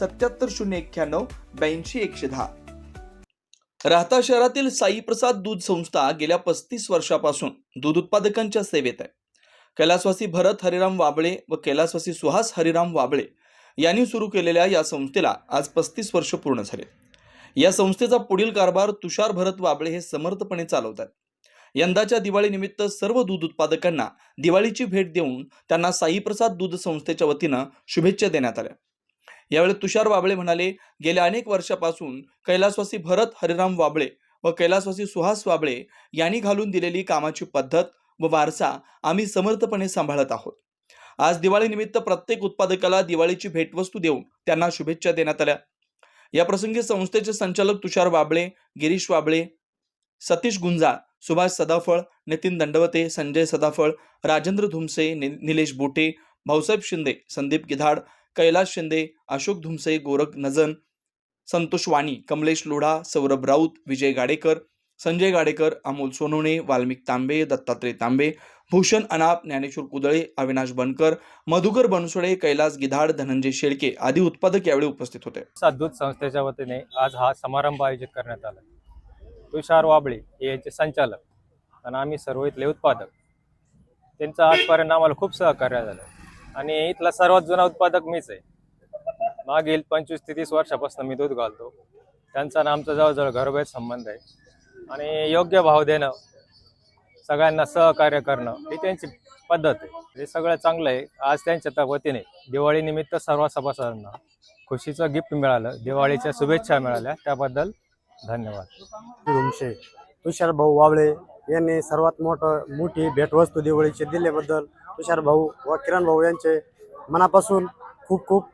सत्याहत्तर शून्य एक्क्याण्णव ब्याऐंशी एकशे दहा. राहता शहरातील साईप्रसाद दूध संस्था गेल्या पस्तीस वर्षापासून दूध उत्पादकांच्या सेवेत आहे. कैलासवासी भरत हरिराम वाबळे व कैलासवासी सुहास हरिराम वाबळे यांनी सुरू केलेल्या या संस्थेला आज पस्तीस वर्ष पूर्ण झाले. या संस्थेचा पुढील कारभार तुषार भरत वाबळे हे समर्थपणे चालवतात यंदाच्या दिवाळीनिमित्त सर्व दूध उत्पादकांना दिवाळीची भेट देऊन त्यांना साईप्रसाद दूध संस्थेच्या वतीनं शुभेच्छा देण्यात आल्या. यावेळी तुषार वाबळे म्हणाले गेल्या अनेक वर्षापासून कैलासवासी भरत हरिराम वाबळे व कैलासवासी सुहास वाबळे यांनी घालून दिलेली कामाची पद्धत व वारसा आम्ही समर्थपणे सांभाळत आहोत. आज दिवाळीनिमित्त प्रत्येक उत्पादकाला दिवाळीची भेटवस्तू देऊन त्यांना शुभेच्छा देण्यात आल्या. या प्रसंगी संस्थेचे संचालक तुषार वाबळे गिरीश वाबळे सतीश गुंजाळ सुभाष सदाफळ नितीन दंडवते संजय सदाफळ राजेंद्र धुमसे नि- निलेश बोटे भाऊसाहेब शिंदे संदीप गिधाड कैलास शिंदे अशोक धुमसे गोरख नजन संतोष वाणी कमलेश लोढा सौरभ राऊत विजय गाडेकर संजय गाडेकर अमोल सोनवणे वाल्मिक तांबे दत्तात्रय तांबे भूषण अनाप ज्ञानेश्वर कुदळे अविनाश बनकर मधुकर बनसोडे कैलास गिधाड धनंजय शेळके आदी उत्पादक यावेळी उपस्थित होते. साधूत संस्थेच्या वतीने आज हा समारंभ आयोजित करण्यात आला. तुषार वाबळे हे यांचे संचालक आणि आम्ही सर्व इथले उत्पादक. त्यांचं आजपर्यंत आम्हाला खूप सहकार्य झालं. आणि इथला सर्वात जुना उत्पादक मीच आहे. मागील पंचवीस ते तीस वर्षापासून मी दूध घालतो. त्यांचा ना आमचा जवळजवळ घरोघर संबंध आहे. आणि योग्य भाव देणं सगळ्यांना सहकार्य करणं ही त्यांची पद्धत आहे. हे सगळं चांगलं आहे. आज त्यांच्या वतीने दिवाळीनिमित्त सर्व सभासदांना खुशीचं गिफ्ट मिळालं. दिवाळीच्या शुभेच्छा मिळाल्या. त्याबद्दल धन्यवाद. तुमचे तुषार भाऊ वावळे यांनी सर्वात मोठं मोठी भेटवस्तू दिवाळीची दिल्याबद्दल तुषार भाऊ व किरण भाऊ यांचे मनापासून खूप खूप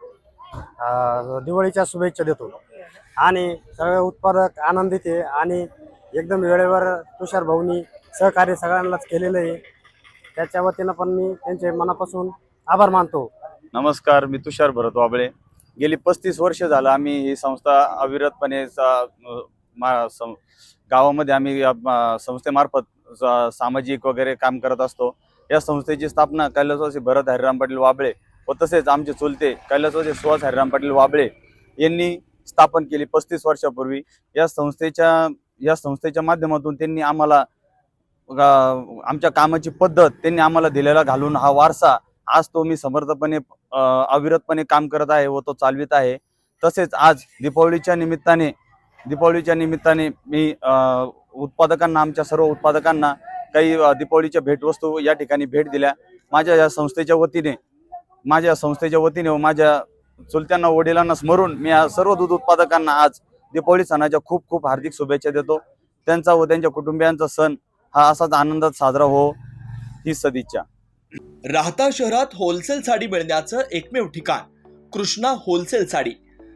दिवाळीच्या शुभेच्छा देतो. आणि सगळे उत्पादक आनंदित आहे आणि एकदम वेळेवर तुषार भाऊनी सहकार्य सगळ्यांनाच केलेलं आहे. त्याच्या वतीनं पण मी त्यांचे मनापासून आभार मानतो. नमस्कार मी तुषार भरत वाबळे. गेली पस्तीस वर्ष झालं आम्ही ही संस्था अविरतपणे मा- सं- गावामध्ये आम्ही या, संस्थेमार्फत सामाजिक वगैरे काम करत असतो. या संस्थेची स्थापना कैलासवासी भरत हरिराम पाटील वाबळे व तसेच आमचे चुलते कैलासवासी सुहास हरिराम पाटील वाबळे यांनी स्थापन केली पस्तीस वर्षापूर्वी. या संस्थेच्या या संस्थेच्या माध्यमातून त्यांनी आम्हाला आमच्या कामाची पद्धत त्यांनी आम्हाला दिलेला घालून हा वारसा आज तो मी समर्थपणे अविरतपणे काम करत आहे व तो चालवित आहे. तसेच आज दीपावलीच्या निमित्ताने दीपावलीच्या निमित्ताने मी उत्पादकांना आमच्या सर्व उत्पादकांना काही दीपावलीच्या भेटवस्तू या ठिकाणी भेट दिल्या. माझ्या या संस्थेच्या वतीने माझ्या संस्थेच्या वतीने व माझ्या चुलत्यांना वडिलांना स्मरून मी या सर्व दूध उत्पादकांना आज दीपावली सणाच्या खूप खूप हार्दिक शुभेच्छा देतो. त्यांचा व त्यांच्या कुटुंबियांचा सण हा असाच आनंदात साजरा हो ही सदिच्छा. राहता शहरात होलसेल साडी मिळण्याचं एकमेव ठिकाण कृष्णा होलसेल साडी.